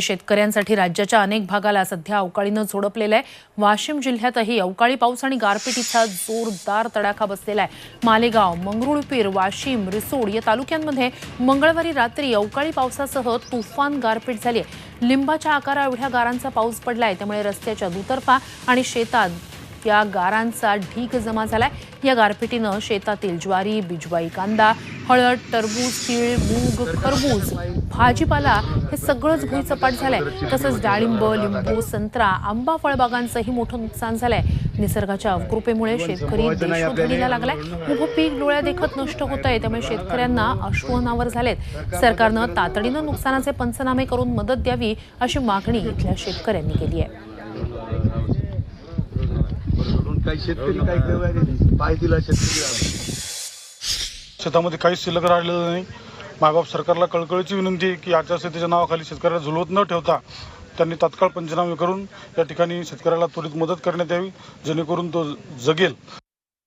शेतकऱ्यांसाठी राज्याच्या अनेक भागाला सध्या अवकाळीनं झोडपलेलं आहे. वाशिम जिल्ह्यातही अवकाळी पाऊस आणि गारपिटीचा जोरदार तडाखा बसलेला आहे. मालेगाव मंगरुळपीर वाशिम रिसोड या तालुक्यांमध्ये मंगळवारी रात्री अवकाळी पावसासह तुफान गारपीट झाली आहे. लिंबाच्या आकारा एवढ्या गारांचा पाऊस पडलाय त्यामुळे रस्त्याच्या दुतर्फा आणि शेतात या गारांचा ढीग जमा झालाय. या गारपिटीनं शेतातील ज्वारी बिजवाई कांदा हळद टरबूज तीळ मूग खरबूज भाजीपाला हे सगळंच भुईसपाट झालंय. तसंच डाळिंब लिंबू संत्रा आंबा फळबागांचंही मोठं नुकसान झालंय. निसर्गाच्या अवकृपेमुळे शेतकरी देशोधडीला लागलाय. उभं पीक डोळ्या देखत नष्ट होत आहे त्यामुळे शेतकऱ्यांना अश्वनावर झालेत. सरकारनं तातडीनं नुकसानाचे पंचनामे करून मदत द्यावी अशी मागणी इथल्या शेतकऱ्यांनी केली आहे. काही शेतकरी काही पाय दिला शेतकरी शेतामध्ये काहीच शिल्लक राहिलेलं नाही. मायबाप सरकारला कळकळीची विनंती आहे की आचारसंहितेच्या नावाखाली शेतकऱ्याला झुलवत न ठेवता त्यांनी तात्काळ पंचनामे करून या ठिकाणी शेतकऱ्याला त्वरित मदत करण्यात यावी जेणेकरून तो जगेल.